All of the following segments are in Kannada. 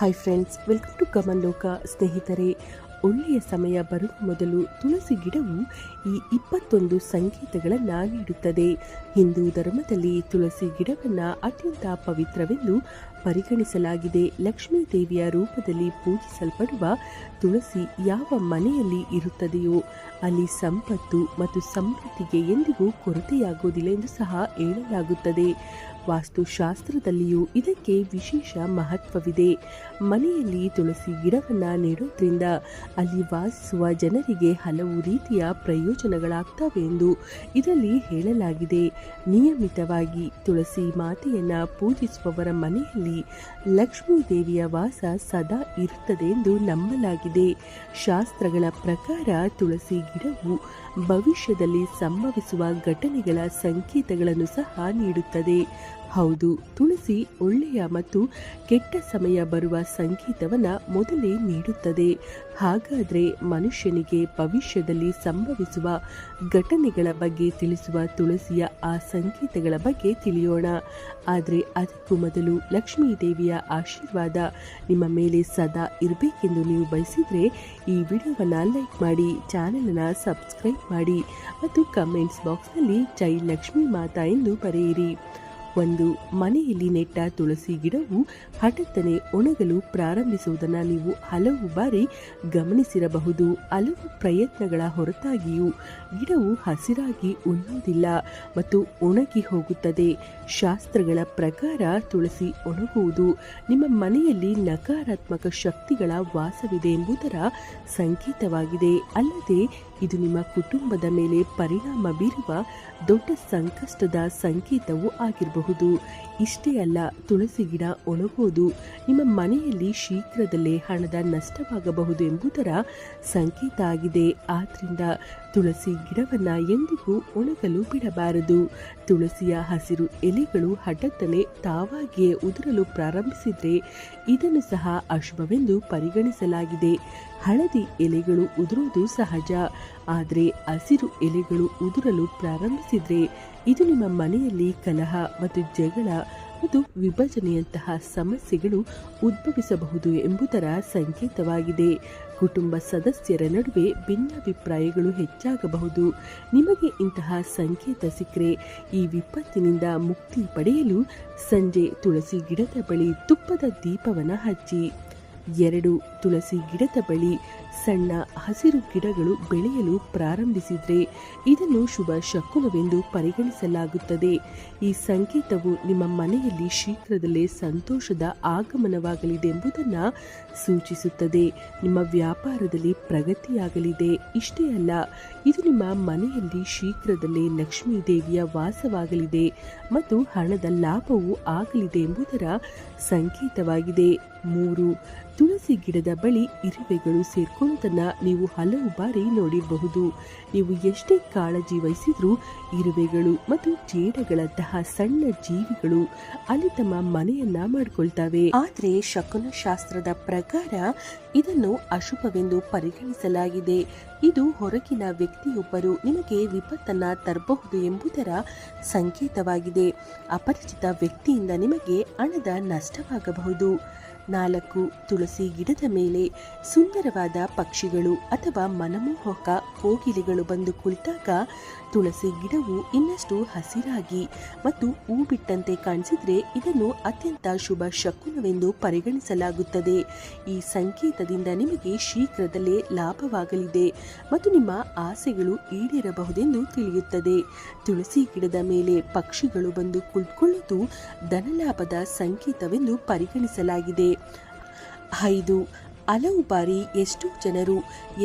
ಹಾಯ್ ಫ್ರೆಂಡ್ಸ್ ವೆಲ್ಕಮ್ ಟು ಕಮನ್ ಲೋಕ ಸ್ನೇಹಿತರೆ, ಒಳ್ಳೆಯ ಸಮಯ ಬರುವ ಮೊದಲು ತುಳಸಿ ಗಿಡವು ಈ ಇಪ್ಪತ್ತೊಂದು ಸಂಕೇತಗಳನ್ನು ನೀಡುತ್ತದೆ. ಹಿಂದೂ ಧರ್ಮದಲ್ಲಿ ತುಳಸಿ ಗಿಡವನ್ನು ಅತ್ಯಂತ ಪವಿತ್ರವೆಂದು ಪರಿಗಣಿಸಲಾಗಿದೆ. ಲಕ್ಷ್ಮೀ ದೇವಿಯ ರೂಪದಲ್ಲಿ ಪೂಜಿಸಲ್ಪಡುವ ತುಳಸಿ ಯಾವ ಮನೆಯಲ್ಲಿ ಇರುತ್ತದೆಯೋ, ಅಲ್ಲಿ ಸಂಪತ್ತು ಮತ್ತು ಸಮೃದ್ಧಿಗೆ ಎಂದಿಗೂ ಕೊರತೆಯಾಗುವುದಿಲ್ಲ ಎಂದು ಸಹ ಹೇಳಲಾಗುತ್ತದೆ. ವಾಸ್ತುಶಾಸ್ತ್ರದಲ್ಲಿಯೂ ಇದಕ್ಕೆ ವಿಶೇಷ ಮಹತ್ವವಿದೆ. ಮನೆಯಲ್ಲಿ ತುಳಸಿ ಗಿಡವನ್ನು ನೆಡೋದ್ರಿಂದ ಅಲ್ಲಿ ವಾಸಿಸುವ ಜನರಿಗೆ ಹಲವು ರೀತಿಯ ಪ್ರಯೋಜನಗಳಾಗ್ತವೆ ಎಂದು ಇದರಲ್ಲಿ ಹೇಳಲಾಗಿದೆ. ನಿಯಮಿತವಾಗಿ ತುಳಸಿ ಮಾತೆಯನ್ನ ಪೂಜಿಸುವವರ ಮನೆಯಲ್ಲಿ ಲಕ್ಷ್ಮೀ ದೇವಿಯ ವಾಸ ಸದಾ ಇರುತ್ತದೆ ಎಂದು ನಂಬಲಾಗಿದೆ. ಶಾಸ್ತ್ರಗಳ ಪ್ರಕಾರ ತುಳಸಿ ಗಿಡವು ಭವಿಷ್ಯದಲ್ಲಿ ಸಂಭವಿಸುವ ಘಟನೆಗಳ ಸಂಕೇತಗಳನ್ನು ಸಹ ನೀಡುತ್ತದೆ. ಹೌದು, ತುಳಸಿ ಒಳ್ಳೆಯ ಮತ್ತು ಕೆಟ್ಟ ಸಮಯ ಬರುವ ಸಂಕೇತವನ್ನ ಮೊದಲೇ ನೀಡುತ್ತದೆ. ಹಾಗಾದರೆ ಮನುಷ್ಯನಿಗೆ ಭವಿಷ್ಯದಲ್ಲಿ ಸಂಭವಿಸುವ ಘಟನೆಗಳ ಬಗ್ಗೆ ತಿಳಿಸುವ ತುಳಸಿಯ ಆ ಸಂಕೇತಗಳ ಬಗ್ಗೆ ತಿಳಿಯೋಣ. ಆದರೆ ಅದಕ್ಕೂ ಮೊದಲು ಲಕ್ಷ್ಮೀ ದೇವಿಯ ಆಶೀರ್ವಾದ ನಿಮ್ಮ ಮೇಲೆ ಸದಾ ಇರಬೇಕೆಂದು ನೀವು ಬಯಸಿದರೆ ಈ ವಿಡಿಯೋವನ್ನು ಲೈಕ್ ಮಾಡಿ ಚಾನೆಲ್ನ ಸಬ್ಸ್ಕ್ರೈಬ್ ಮಾಡಿ ಮತ್ತು ಕಮೆಂಟ್ಸ್ ಬಾಕ್ಸ್ನಲ್ಲಿ ಜೈ ಲಕ್ಷ್ಮೀ ಮಾತಾ ಎಂದು ಬರೆಯಿರಿ. ಒಂದು ಮನೆಯಲ್ಲಿ ನೆಟ್ಟ ತುಳಸಿ ಗಿಡವು ಹಠತ್ತನೆ ಒಣಗಲು ಪ್ರಾರಂಭಿಸುವುದನ್ನು ನೀವು ಹಲವು ಬಾರಿ ಗಮನಿಸಿರಬಹುದು. ಹಲವು ಪ್ರಯತ್ನಗಳ ಹೊರತಾಗಿಯೂ ಗಿಡವು ಹಸಿರಾಗಿ ಉಣ್ಣುವುದಿಲ್ಲ ಮತ್ತು ಒಣಗಿ ಹೋಗುತ್ತದೆ. ಶಾಸ್ತ್ರಗಳ ಪ್ರಕಾರ ತುಳಸಿ ಒಣಗುವುದು ನಿಮ್ಮ ಮನೆಯಲ್ಲಿ ನಕಾರಾತ್ಮಕ ಶಕ್ತಿಗಳ ವಾಸವಿದೆ ಎಂಬುದರ ಸಂಕೇತವಾಗಿದೆ. ಅಲ್ಲದೆ ಇದು ನಿಮ್ಮ ಕುಟುಂಬದ ಮೇಲೆ ಪರಿಣಾಮ ಬೀರುವ ದೊಡ್ಡ ಸಂಕಷ್ಟದ ಸಂಕೇತವೂ ಆಗಿರಬಹುದು. ಇಷ್ಟೇ ಅಲ್ಲ, ತುಳಸಿ ಗಿಡ ಒಣಗುವುದು ನಿಮ್ಮ ಮನೆಯಲ್ಲಿ ಶೀಘ್ರದಲ್ಲೇ ಹಣದ ನಷ್ಟವಾಗಬಹುದು ಎಂಬುದರ ಸಂಕೇತ ಆಗಿದೆ. ಆದ್ರಿಂದ ತುಳಸಿ ಗಿಡವನ್ನ ಎಂದಿಗೂ ಒಣಗಲು ಬಿಡಬಾರದು. ತುಳಸಿಯ ಹಸಿರು ಎಲೆಗಳು ಹಠತ್ತನೆ ತಾವಾಗಿಯೇ ಉದುರಲು ಪ್ರಾರಂಭಿಸಿದ್ರೆ ಇದನ್ನು ಸಹ ಅಶುಭವೆಂದು ಪರಿಗಣಿಸಲಾಗಿದೆ. ಹಳದಿ ಎಲೆಗಳು ಉದುರುವುದು ಸಹಜ. ಆದರೆ ಹಸಿರು ಎಲೆಗಳು ಉದುರಲು ಪ್ರಾರಂಭಿಸಿದ್ರೆ ಇದು ನಿಮ್ಮ ಮನೆಯಲ್ಲಿ ಕಲಹ ಮತ್ತು ಜಗಳ ಮತ್ತು ವಿಭಜನೆಯಂತಹ ಸಮಸ್ಯೆಗಳು ಉದ್ಭವಿಸಬಹುದು ಎಂಬುದರ ಸಂಕೇತವಾಗಿದೆ. ಕುಟುಂಬ ಸದಸ್ಯರ ನಡುವೆ ಭಿನ್ನಾಭಿಪ್ರಾಯಗಳು ಹೆಚ್ಚಾಗಬಹುದು. ನಿಮಗೆ ಇಂತಹ ಸಂಕೇತ ಸಿಕ್ಕರೆ ಈ ವಿಪತ್ತಿನಿಂದ ಮುಕ್ತಿ ಪಡೆಯಲು ಸಂಜೆ ತುಳಸಿ ಗಿಡದ ಬಳಿ ತುಪ್ಪದ ದೀಪವನ್ನು ಹಚ್ಚಿ. ಎರಡು ತುಳಸಿ ಗಿಡದ ಬಳಿ ಸಣ್ಣ ಹಸಿರು ಗಿಡಗಳು ಬೆಳೆಯಲು ಪ್ರಾರಂಭಿಸಿದರೆ ಇದನ್ನು ಶುಭ ಶಕುನವೆಂದು ಪರಿಗಣಿಸಲಾಗುತ್ತದೆ. ಈ ಸಂಕೇತವು ನಿಮ್ಮ ಮನೆಯಲ್ಲಿ ಶೀಘ್ರದಲ್ಲೇ ಸಂತೋಷದ ಆಗಮನವಾಗಲಿದೆ ಎಂಬುದನ್ನು ಸೂಚಿಸುತ್ತದೆ. ನಿಮ್ಮ ವ್ಯಾಪಾರದಲ್ಲಿ ಪ್ರಗತಿಯಾಗಲಿದೆ. ಇಷ್ಟೇ ಅಲ್ಲ, ಇದು ನಿಮ್ಮ ಮನೆಯಲ್ಲಿ ಶೀಘ್ರದಲ್ಲೇ ಲಕ್ಷ್ಮೀ ದೇವಿಯ ವಾಸವಾಗಲಿದೆ ಮತ್ತು ಹಣದ ಲಾಭವೂ ಆಗಲಿದೆ ಎಂಬುದರ ಸಂಕೇತವಾಗಿದೆ. ಮೂರು. ತುಳಸಿ ಗಿಡದ ಬಳಿ ಇರುವೆಗಳು ಸೇರ್ಕೊಳ್ಳುವುದನ್ನು ನೀವು ಹಲವು ಬಾರಿ ನೋಡಿರಬಹುದು. ನೀವು ಎಷ್ಟೇ ಕಾಳಜಿ ವಹಿಸಿದ್ರೂ ಇರುವೆಗಳು ಮತ್ತು ಜೇಡಗಳಂತಹ ಸಣ್ಣ ಜೀವಿಗಳು ಅಲ್ಲಿ ತಮ್ಮ ಮನೆಯನ್ನ ಮಾಡಿಕೊಳ್ತವೆ. ಆದರೆ ಶಕುನ ಶಾಸ್ತ್ರದ ಪ್ರಕಾರ ಇದನ್ನು ಅಶುಭವೆಂದು ಪರಿಗಣಿಸಲಾಗಿದೆ. ಇದು ಹೊರಗಿನ ವ್ಯಕ್ತಿಯೊಬ್ಬರು ನಿಮಗೆ ವಿಪತ್ತನ್ನ ತರಬಹುದು ಎಂಬುದರ ಸಂಕೇತವಾಗಿದೆ. ಅಪರಿಚಿತ ವ್ಯಕ್ತಿಯಿಂದ ನಿಮಗೆ ಹಣದ ನಷ್ಟವಾಗಬಹುದು. ನಾಲ್ಕು ತುಳಸಿ ಗಿಡದ ಮೇಲೆ ಸುಂದರವಾದ ಪಕ್ಷಿಗಳು ಅಥವಾ ಮನಮೋಹಕ ಕೋಗಿಲೆಗಳು ಬಂದು ಕುಳಿತಾಗ ತುಳಸಿ ಗಿಡವು ಇನ್ನಷ್ಟು ಹಸಿರಾಗಿ ಮತ್ತು ಹೂ ಬಿಟ್ಟಂತೆ ಕಾಣಿಸಿದ್ರೆ ಇದನ್ನು ಅತ್ಯಂತ ಶುಭ ಶಕುನವೆಂದು ಪರಿಗಣಿಸಲಾಗುತ್ತದೆ. ಈ ಸಂಕೇತದಿಂದ ನಿಮಗೆ ಶೀಘ್ರದಲ್ಲೇ ಲಾಭವಾಗಲಿದೆ ಮತ್ತು ನಿಮ್ಮ ಆಸೆಗಳು ಈಡೇರಬಹುದೆಂದು ತಿಳಿಯುತ್ತದೆ. ತುಳಸಿ ಗಿಡದ ಮೇಲೆ ಪಕ್ಷಿಗಳು ಬಂದು ಕುಳಿತುಕೊಳ್ಳುವುದು ಧನಲಾಭದ ಸಂಕೇತವೆಂದು ಪರಿಗಣಿಸಲಾಗಿದೆ. ఐదు ಹಲವು ಬಾರಿ ಎಷ್ಟೋ ಜನರು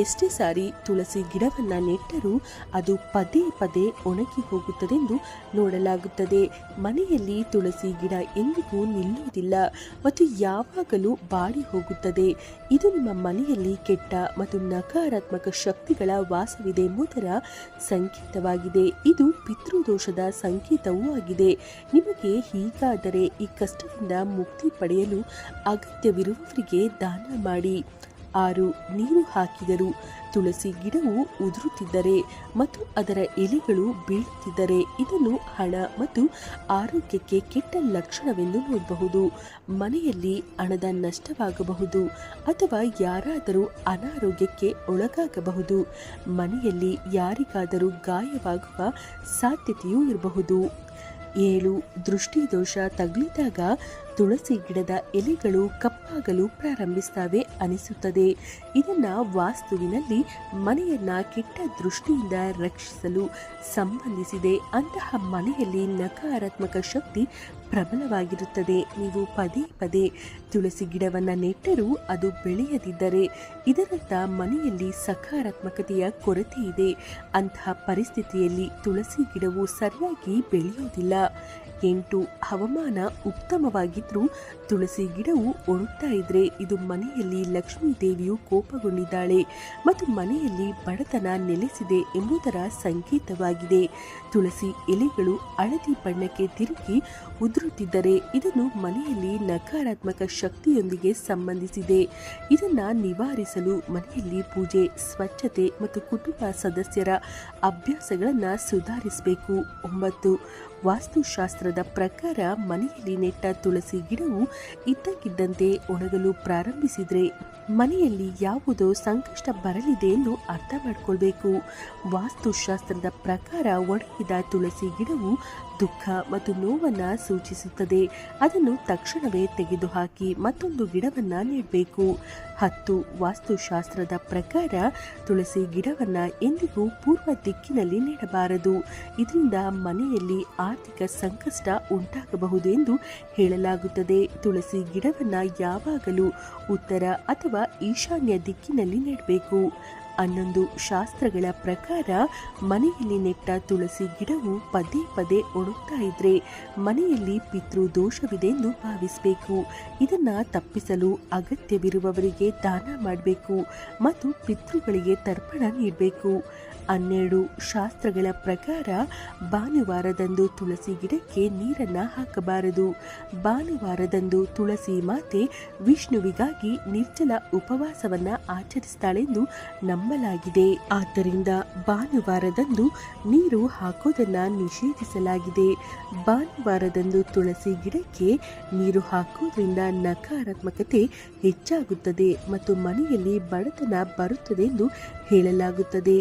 ಎಷ್ಟೇ ಸಾರಿ ತುಳಸಿ ಗಿಡವನ್ನು ನೆಟ್ಟರೂ ಅದು ಪದೇ ಪದೇ ಒಣಗಿ ಹೋಗುತ್ತದೆಂದು ನೋಡಲಾಗುತ್ತದೆ. ಮನೆಯಲ್ಲಿ ತುಳಸಿ ಗಿಡ ಎಂದಿಗೂ ನಿಲ್ಲುವುದಿಲ್ಲ, ಮತ್ತು ಯಾವಾಗಲೂ ಬಾಡಿ ಹೋಗುತ್ತದೆ. ಇದು ನಿಮ್ಮ ಮನೆಯಲ್ಲಿ ಕೆಟ್ಟ ಮತ್ತು ನಕಾರಾತ್ಮಕ ಶಕ್ತಿಗಳ ವಾಸವಿದೆ ಎಂಬುದರ ಸಂಕೇತವಾಗಿದೆ. ಇದು ಪಿತೃದೋಷದ ಸಂಕೇತವೂ ಆಗಿದೆ. ನಿಮಗೆ ಹೀಗಾದರೆ ಈ ಕಷ್ಟದಿಂದ ಮುಕ್ತಿ ಪಡೆಯಲು ಅಗತ್ಯವಿರುವವರಿಗೆ ದಾನ ಮಾಡಿ. ಆರು ನೀರು ಹಾಕಿದರು ತುಳಸಿ ಗಿಡವು ಉದುರುತ್ತಿದ್ದರೆ ಮತ್ತು ಅದರ ಎಲೆಗಳು ಬೀಳುತ್ತಿದ್ದರೆ ಇದನ್ನು ಹಣ ಮತ್ತು ಆರೋಗ್ಯಕ್ಕೆ ಕೆಟ್ಟ ಲಕ್ಷಣವೆಂದು ನೋಡಬಹುದು. ಮನೆಯಲ್ಲಿ ಹಣದ ನಷ್ಟವಾಗಬಹುದು ಅಥವಾ ಯಾರಾದರೂ ಅನಾರೋಗ್ಯಕ್ಕೆ ಒಳಗಾಗಬಹುದು. ಮನೆಯಲ್ಲಿ ಯಾರಿಗಾದರೂ ಗಾಯವಾಗುವ ಸಾಧ್ಯತೆಯೂ ಇರಬಹುದು. ಏಳು, ದೃಷ್ಟಿದೋಷ ತಗುಲಿದಾಗ ತುಳಸಿ ಗಿಡದ ಎಲೆಗಳು ಕಪ್ಪಾಗಲು ಪ್ರಾರಂಭಿಸ್ತವೆ ಅನಿಸುತ್ತದೆ. ಇದನ್ನು ವಾಸ್ತುವಿನಲ್ಲಿ ಮನೆಯನ್ನ ಕೆಟ್ಟ ದೃಷ್ಟಿಯಿಂದ ರಕ್ಷಿಸಲು ಸಂಬಂಧಿಸಿದೆ. ಅಂತಹ ಮನೆಯಲ್ಲಿ ನಕಾರಾತ್ಮಕ ಶಕ್ತಿ ಪ್ರಬಲವಾಗಿರುತ್ತದೆ. ನೀವು ಪದೇ ಪದೇ ತುಳಸಿ ಗಿಡವನ್ನ ನೆಟ್ಟರೂ ಅದು ಬೆಳೆಯದಿದ್ದರೆ ಇದರರ್ಥ ಮನೆಯಲ್ಲಿ ಸಕಾರಾತ್ಮಕತೆಯ ಕೊರತೆ ಇದೆ. ಅಂತಹ ಪರಿಸ್ಥಿತಿಯಲ್ಲಿ ತುಳಸಿ ಗಿಡವು ಸರಿಯಾಗಿ ಬೆಳೆಯುವುದಿಲ್ಲ ಎಂಟು ಹವಾಮಾನ ಉತ್ತಮವಾಗಿದ್ರೂ ತುಳಸಿ ಗಿಡವು ಒಣಗ್ತಾ ಇದ್ರೆ ಇದು ಮನೆಯಲ್ಲಿ ಲಕ್ಷ್ಮೀ ದೇವಿಯು ಕೋಪಗೊಂಡಿದ್ದಾಳೆ ಮತ್ತು ಮನೆಯಲ್ಲಿ ಬಡತನ ನೆಲೆಸಿದೆ ಎಂಬುದರ ಸಂಕೇತವಾಗಿದೆ. ತುಳಸಿ ಎಲೆಗಳು ಹಳದಿ ಬಣ್ಣಕ್ಕೆ ತಿರುಗಿ ಉದುರುತ್ತಿದ್ದರೆ ಇದನ್ನು ಮನೆಯಲ್ಲಿ ನಕಾರಾತ್ಮಕ ಶಕ್ತಿಯೊಂದಿಗೆ ಸಂಬಂಧಿಸಿದೆ. ಇದನ್ನ ನಿವಾರಿಸಲು ಮನೆಯಲ್ಲಿ ಪೂಜೆ, ಸ್ವಚ್ಛತೆ ಮತ್ತು ಕುಟುಂಬ ಸದಸ್ಯರ ಅಭ್ಯಾಸಗಳನ್ನು ಸುಧಾರಿಸಬೇಕು. ಒಂಬತ್ತು ವಾಸ್ತುಶಾಸ್ತ್ರದ ಪ್ರಕಾರ ಮನೆಯಲ್ಲಿ ನೆಟ್ಟ ತುಳಸಿ ಗಿಡವು ಇದ್ದಕ್ಕಿದ್ದಂತೆ ಒಣಗಲು ಪ್ರಾರಂಭಿಸಿದರೆ ಮನೆಯಲ್ಲಿ ಯಾವುದೋ ಸಂಕಷ್ಟ ಬರಲಿದೆ ಎಂದು ಅರ್ಥ ಮಾಡಿಕೊಳ್ಬೇಕು. ವಾಸ್ತುಶಾಸ್ತ್ರದ ಪ್ರಕಾರ ಒಣಗಿದ ತುಳಸಿ ಗಿಡವು ದುಃಖ ಮತ್ತು ನೋವನ್ನ ಸೂಚಿಸುತ್ತದೆ. ಅದನ್ನು ತಕ್ಷಣವೇ ತೆಗೆದುಹಾಕಿ ಮತ್ತೊಂದು ಗಿಡವನ್ನ ನೆಡಬೇಕು. ಹತ್ತು, ವಾಸ್ತುಶಾಸ್ತ್ರದ ಪ್ರಕಾರ ತುಳಸಿ ಗಿಡವನ್ನ ಎಂದಿಗೂ ಪೂರ್ವ ದಿಕ್ಕಿನಲ್ಲಿ ನೆಡಬಾರದು. ಇದರಿಂದ ಮನೆಯಲ್ಲಿ ಆರ್ಥಿಕ ಸಂಕಷ್ಟ ಉಂಟಾಗಬಹುದು ಎಂದು ಹೇಳಲಾಗುತ್ತದೆ. ತುಳಸಿ ಗಿಡವನ್ನ ಯಾವಾಗಲೂ ಉತ್ತರ ಅಥವಾ ಈಶಾನ್ಯ ದಿಕ್ಕಿನಲ್ಲಿ ನೆಡಬೇಕು. ಹನ್ನೊಂದು ಶಾಸ್ತ್ರಗಳ ಪ್ರಕಾರ ಮನೆಯಲ್ಲಿ ನೆಟ್ಟ ತುಳಸಿ ಗಿಡವು ಪದೇ ಪದೇ ಒಣಗ್ತಾ ಇದ್ರೆ ಮನೆಯಲ್ಲಿ ಪಿತೃ ದೋಷವಿದೆ ಎಂದು ಭಾವಿಸಬೇಕು. ಇದನ್ನ ತಪ್ಪಿಸಲು ಅಗತ್ಯವಿರುವವರಿಗೆ ದಾನ ಮಾಡಬೇಕು ಮತ್ತು ಪಿತೃಗಳಿಗೆ ತರ್ಪಣ ನೀಡಬೇಕು. ಹನ್ನೆರಡು ಶಾಸ್ತ್ರಗಳ ಪ್ರಕಾರ ಭಾನುವಾರದಂದು ತುಳಸಿ ಗಿಡಕ್ಕೆ ನೀರನ್ನ ಹಾಕಬಾರದು. ಭಾನುವಾರದಂದು ತುಳಸಿ ಮಾತೆ ವಿಷ್ಣುವಿಗಾಗಿ ನಿರ್ಜಲ ಉಪವಾಸವನ್ನ ಆಚರಿಸ್ತಾಳೆಂದು ನಂಬಲಾಗಿದೆ. ಆದ್ದರಿಂದ ಭಾನುವಾರದಂದು ನೀರು ಹಾಕೋದನ್ನ ನಿಷೇಧಿಸಲಾಗಿದೆ. ಭಾನುವಾರದಂದು ತುಳಸಿ ಗಿಡಕ್ಕೆ ನೀರು ಹಾಕೋದ್ರಿಂದ ನಕಾರಾತ್ಮಕತೆ ಹೆಚ್ಚಾಗುತ್ತದೆ ಮತ್ತು ಮನೆಯಲ್ಲಿ ಬಡತನ ಬರುತ್ತದೆ ಎಂದು ಹೇಳಲಾಗುತ್ತದೆ.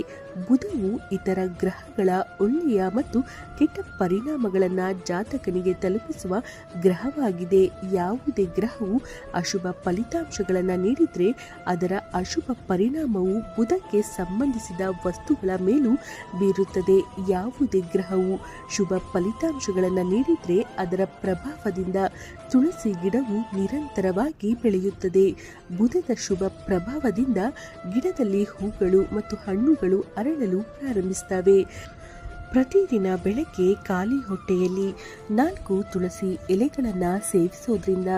ಬುಧವು ಇತರ ಗ್ರಹಗಳ ಒಳ್ಳೆಯ ಮತ್ತು ಕೆಟ್ಟ ಪರಿಣಾಮಗಳನ್ನು ಜಾತಕನಿಗೆ ತಲುಪಿಸುವ ಗ್ರಹವಾಗಿದೆ. ಯಾವುದೇ ಗ್ರಹವು ಅಶುಭ ಫಲಿತಾಂಶಗಳನ್ನು ನೀಡಿದರೆ ಅದರ ಅಶುಭ ಪರಿಣಾಮವು ಬುಧಕ್ಕೆ ಸಂಬಂಧಿಸಿದ ವಸ್ತುಗಳ ಮೇಲೂ ಬೀರುತ್ತದೆ. ಯಾವುದೇ ಗ್ರಹವು ಶುಭ ಫಲಿತಾಂಶಗಳನ್ನು ನೀಡಿದರೆ ಅದರ ಪ್ರಭಾವದಿಂದ ತುಳಸಿ ಗಿಡವು ನಿರಂತರವಾಗಿ ಬೆಳೆಯುತ್ತದೆ. ಬುಧದ ಶುಭ ಪ್ರಭಾವದಿಂದ ಗಿಡದಲ್ಲಿ ಹೂಗಳು ಮತ್ತು ಹಣ್ಣುಗಳು ಅರಳಲು ಪ್ರಾರಂಭಿಸುತ್ತವೆ. ಪ್ರತಿದಿನ ಬೆಳಗ್ಗೆ ಖಾಲಿ ಹೊಟ್ಟೆಯಲ್ಲಿ ನಾಲ್ಕು ತುಳಸಿ ಎಲೆಗಳನ್ನು ಸೇವಿಸೋದ್ರಿಂದ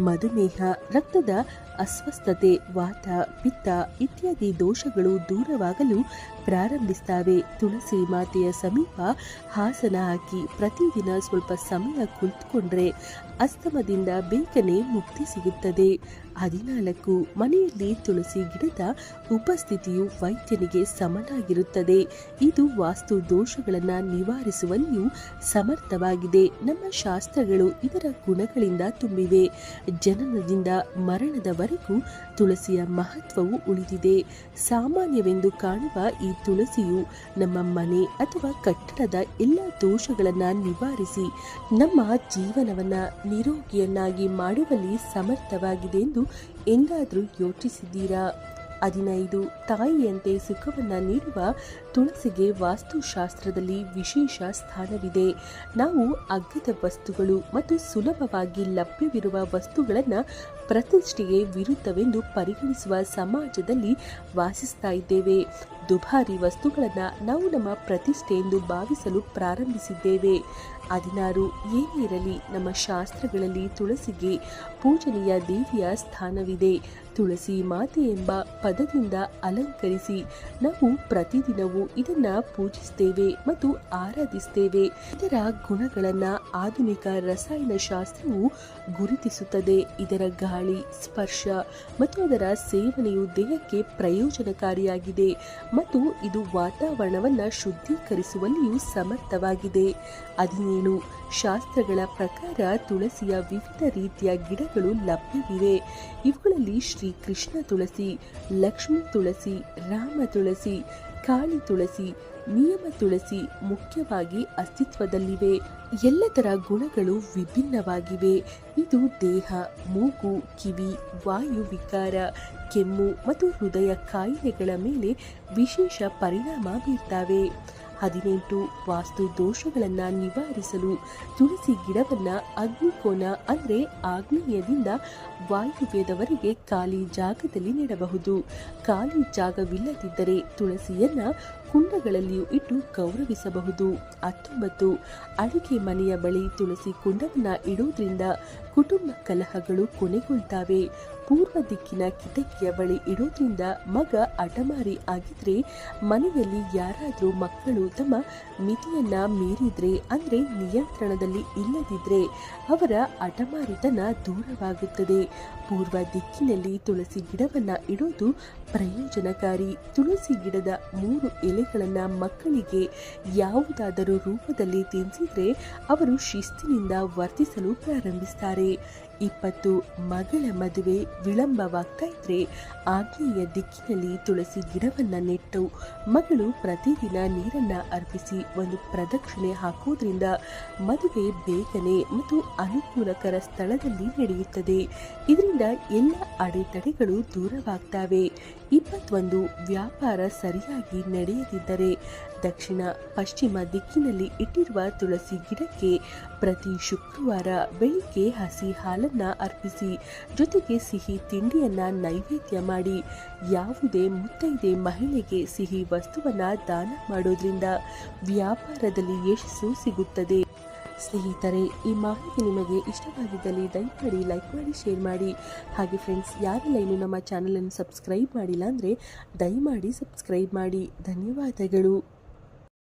ಮಧುಮೇಹ, ರಕ್ತದ ಅಸ್ವಸ್ಥತೆ, ವಾತ, ಪಿತ್ತ ಇತ್ಯಾದಿ ದೋಷಗಳು ದೂರವಾಗಲು ಪ್ರಾರಂಭಿಸ್ತವೆ ತುಳಸಿ ಮಾತೆಯ ಸಮೀಪ ಹಾಸನ ಹಾಕಿ ಪ್ರತಿದಿನ ಸ್ವಲ್ಪ ಸಮಯ ಕುಳಿತುಕೊಂಡ್ರೆ ಅಸ್ತಮದಿಂದ ಬೇಗನೆ ಮುಕ್ತಿ ಸಿಗುತ್ತದೆ. ಹದಿನಾಲ್ಕು, ಮನೆಯಲ್ಲಿ ತುಳಸಿ ಗಿಡದ ಉಪಸ್ಥಿತಿಯು ವೈದ್ಯನಿಗೆ ಸಮನಾಗಿರುತ್ತದೆ. ಇದು ವಾಸ್ತು ದೋಷಗಳನ್ನು ನಿವಾರಿಸುವಲ್ಲಿಯೂ ಸಮರ್ಥವಾಗಿದೆ. ನಮ್ಮ ಶಾಸ್ತ್ರಗಳು ಇದರ ಗುಣಗಳಿಂದ ತುಂಬಿವೆ. ಜನನದಿಂದ ಮರಣದವರೆಗೂ ತುಳಸಿಯ ಮಹತ್ವವು ಉಳಿದಿದೆ. ಸಾಮಾನ್ಯವೆಂದು ಕಾಣುವ ಈ ತುಳಸಿಯು ನಮ್ಮ ಮನೆ ಅಥವಾ ಕಟ್ಟಡದ ಎಲ್ಲ ದೋಷಗಳನ್ನು ನಿವಾರಿಸಿ ನಮ್ಮ ಜೀವನವನ್ನ ನಿರೋಗಿಯನ್ನಾಗಿ ಮಾಡುವಲ್ಲಿ ಸಮರ್ಥವಾಗಿದೆ ಎಂದು ಎಂದಾದರೂ ಯೋಚಿಸಿದ್ದೀರಾ? ಹದಿನೈದು, ತಾಯಿಯಂತೆ ಸುಖವನ್ನು ನೀಡುವ ತುಳಸಿಗೆ ವಾಸ್ತುಶಾಸ್ತ್ರದಲ್ಲಿ ವಿಶೇಷ ಸ್ಥಾನವಿದೆ. ನಾವು ಅಗ್ಗದ ವಸ್ತುಗಳು ಮತ್ತು ಸುಲಭವಾಗಿ ಲಭ್ಯವಿರುವ ವಸ್ತುಗಳನ್ನು ಪ್ರತಿಷ್ಠೆಗೆ ವಿರುದ್ಧವೆಂದು ಪರಿಗಣಿಸುವ ಸಮಾಜದಲ್ಲಿ ವಾಸಿಸ್ತಾ ಇದ್ದೇವೆ. ದುಬಾರಿ ವಸ್ತುಗಳನ್ನು ನಾವು ನಮ್ಮ ಪ್ರತಿಷ್ಠೆ ಎಂದು ಭಾವಿಸಲು ಪ್ರಾರಂಭಿಸಿದ್ದೇವೆ. ಹದಿನಾರು ಏನೇ ಇರಲಿ ನಮ್ಮ ಶಾಸ್ತ್ರಗಳಲ್ಲಿ ತುಳಸಿಗೆ ಪೂಜನೀಯ ದೇವಿಯ ಸ್ಥಾನವಿದೆ. ತುಳಸಿ ಮಾತೆ ಎಂಬ ಪದದಿಂದ ಅಲಂಕರಿಸಿ ನಾವು ಪ್ರತಿದಿನವೂ ಇದನ್ನ ಪೂಜಿಸ್ತೇವೆ ಮತ್ತು ಆರಾಧಿಸ್ತೇವೆ. ಇದರ ಗುಣಗಳನ್ನ ಆಧುನಿಕ ರಸಾಯನ ಶಾಸ್ತ್ರವು ಗುರುತಿಸುತ್ತದೆ. ಇದರ ಗಾಳಿ, ಸ್ಪರ್ಶ ಮತ್ತು ಅದರ ಸೇವನೆಯು ದೇಹಕ್ಕೆ ಪ್ರಯೋಜನಕಾರಿಯಾಗಿದೆ ಮತ್ತು ಇದು ವಾತಾವರಣವನ್ನ ಶುದ್ಧೀಕರಿಸುವಲ್ಲಿಯೂ ಸಮರ್ಥವಾಗಿದೆ. ಹದಿನೇಳು ಶಾಸ್ತ್ರಗಳ ಪ್ರಕಾರ ತುಳಸಿಯ ವಿವಿಧ ರೀತಿಯ ಗಿಡಗಳು ಲಭ್ಯವಿವೆ. ಇವುಗಳಲ್ಲಿ ಶ್ರೀ ಕೃಷ್ಣ ತುಳಸಿ, ಲಕ್ಷ್ಮೀ ತುಳಸಿ, ರಾಮ ತುಳಸಿ, ಕಾಳಿ ತುಳಸಿ, ನಿಯಮ ತುಳಸಿ ಮುಖ್ಯವಾಗಿ ಅಸ್ತಿತ್ವದಲ್ಲಿವೆ. ಎಲ್ಲದರ ಗುಣಗಳು ವಿಭಿನ್ನವಾಗಿವೆ. ಇದು ದೇಹ, ಮೂಗು, ಕಿವಿ, ವಾಯು ವಿಕಾರ, ಕೆಮ್ಮು ಮತ್ತು ಹೃದಯ ಕಾಯಿಲೆಗಳ ಮೇಲೆ ವಿಶೇಷ ಪರಿಣಾಮ ಬೀರ್ತವೆ. ಹದಿನೆಂಟು ವಾಸ್ತು ದೋಷಗಳನ್ನು ನಿವಾರಿಸಲು ತುಳಸಿ ಗಿಡವನ್ನು ಅಗ್ನಿಕೋನ ಅಂದರೆ ಆಗ್ನೇಯದಿಂದ ವಾಯುವ್ಯದವರೆಗೆ ಖಾಲಿ ಜಾಗದಲ್ಲಿ ನೆಡಬಹುದು. ಖಾಲಿ ಜಾಗವಿಲ್ಲದಿದ್ದರೆ ತುಳಸಿಯನ್ನು ಕುಂಡಗಳಲ್ಲಿಯೂ ಇಟ್ಟು ಗೌರವಿಸಬಹುದು. ಹತ್ತೊಂಬತ್ತು ಅಡುಗೆ ಮನೆಯ ಬಳಿ ತುಳಸಿ ಕುಂಡವನ್ನು ಇಡುವುದರಿಂದ ಕುಟುಂಬ ಕಲಹಗಳು ಕೊನೆಗೊಳ್ತಾವೆ. ಪೂರ್ವ ದಿಕ್ಕಿನ ಕಿಟಕಿಯ ಬಳಿ ಇಡೋದ್ರಿಂದ ಮಗ ಅಟಮಾರಿ ಆಗಿದ್ರೆ ಮನೆಯಲ್ಲಿ ಯಾರಾದರೂ ಮಕ್ಕಳು ತಮ್ಮ ಮಿತಿಯನ್ನ ಮೀರಿದ್ರೆ ಅಂದ್ರೆ ನಿಯಂತ್ರಣದಲ್ಲಿ ಇಲ್ಲದಿದ್ರೆ ಅವರ ಅಟಮಾರಿತನ ದೂರವಾಗುತ್ತದೆ. ಪೂರ್ವ ದಿಕ್ಕಿನಲ್ಲಿ ತುಳಸಿ ಗಿಡವನ್ನ ಇಡೋದು ಪ್ರಯೋಜನಕಾರಿ. ತುಳಸಿ ಗಿಡದ ಮೂರು ಎಲೆಗಳನ್ನ ಮಕ್ಕಳಿಗೆ ಯಾವುದಾದರೂ ರೂಪದಲ್ಲಿ ತಿನ್ನಿಸಿದ್ರೆ ಅವರು ಶಿಸ್ತಿನಿಂದ ವರ್ತಿಸಲು ಪ್ರಾರಂಭಿಸ್ತಾರೆ. ಇಪ್ಪತ್ತು ಮಗಳ ಮದುವೆ ವಿಳಂಬವಾಗ್ತಾ ಇದ್ರೆ ಆಗ್ನೇಯ ದಿಕ್ಕಿನಲ್ಲಿ ತುಳಸಿ ಗಿಡವನ್ನ ನೆಟ್ಟು ಮಗಳು ಪ್ರತಿದಿನ ನೀರನ್ನ ಅರ್ಪಿಸಿ ಒಂದು ಪ್ರದಕ್ಷಿಣೆ ಹಾಕೋದ್ರಿಂದ ಮದುವೆ ಬೇಗನೆ ಮತ್ತು ಅನುಕೂಲಕರ ಸ್ಥಳದಲ್ಲಿ ನಡೆಯುತ್ತದೆ. ಇದರಿಂದ ಎಲ್ಲ ಅಡೆತಡೆಗಳು ದೂರವಾಗ್ತವೆ. ಇಪ್ಪತ್ತೊಂದು ವ್ಯಾಪಾರ ಸರಿಯಾಗಿ ನಡೆಯದಿದ್ದರೆ ದಕ್ಷಿಣ ಪಶ್ಚಿಮ ದಿಕ್ಕಿನಲ್ಲಿ ಇಟ್ಟಿರುವ ತುಳಸಿ ಗಿಡಕ್ಕೆ ಪ್ರತಿ ಶುಕ್ರವಾರ ಬೆಳಿಗ್ಗೆ ಹಸಿ ಹಾಲನ್ನು ಅರ್ಪಿಸಿ, ಜೊತೆಗೆ ಸಿಹಿ ತಿಂಡಿಯನ್ನ ನೈವೇದ್ಯ ಮಾಡಿ. ಯಾವುದೇ ಮುತ್ತೈದೆ ಮಹಿಳೆಗೆ ಸಿಹಿ ವಸ್ತುವನ್ನ ದಾನ ಮಾಡೋದ್ರಿಂದ ವ್ಯಾಪಾರದಲ್ಲಿ ಯಶಸ್ಸು ಸಿಗುತ್ತದೆ. ಸ್ನೇಹಿತರೆ, ಈ ಮಾಹಿತಿ ನಿಮಗೆ ಇಷ್ಟವಾಗಿದ್ದಲ್ಲಿ ದಯಮಾಡಿ ಲೈಕ್ ಮಾಡಿ, ಶೇರ್ ಮಾಡಿ. ಹಾಗೆ ಫ್ರೆಂಡ್ಸ್ ಯಾರೆಲ್ಲ ಇನ್ನು ನಮ್ಮ ಚಾನಲನ್ನು ಸಬ್ಸ್ಕ್ರೈಬ್ ಮಾಡಿಲ್ಲ ಅಂದರೆ ದಯಮಾಡಿ ಸಬ್ಸ್ಕ್ರೈಬ್ ಮಾಡಿ. ಧನ್ಯವಾದಗಳು.